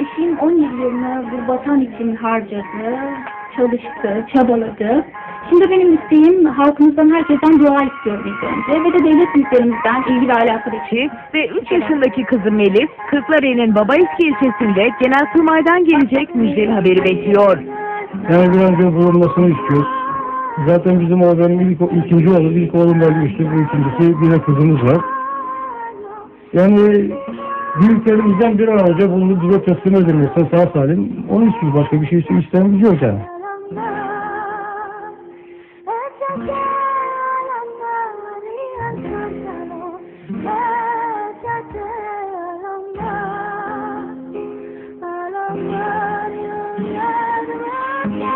eşim 17 yılını bu vatan için harcadı, çalıştı, çabaladı. Şimdi benim isteğim halkımızdan herkesten dua istiyorum ilk önce ve de devlet büyüklerimizden ilgili alakalı için. Çift ve 3 yaşındaki kızı Melis, Kırklareli'nin Babaeski ilçesinde Genelkurmay'dan gelecek müjdeli haberi bekliyor. Yani bir önce bulunmasını istiyoruz. Zaten bizim o benim ilk, ikinci oğlum, ilk oğlum ölmüştü. Bu ikincisi bir de kızımız var. Yani büyüklerimizden bir an önce bunu bize teslim edilirse sağ salim onu istiyoruz. Başka bir şey istememiz yok yani. Yeah.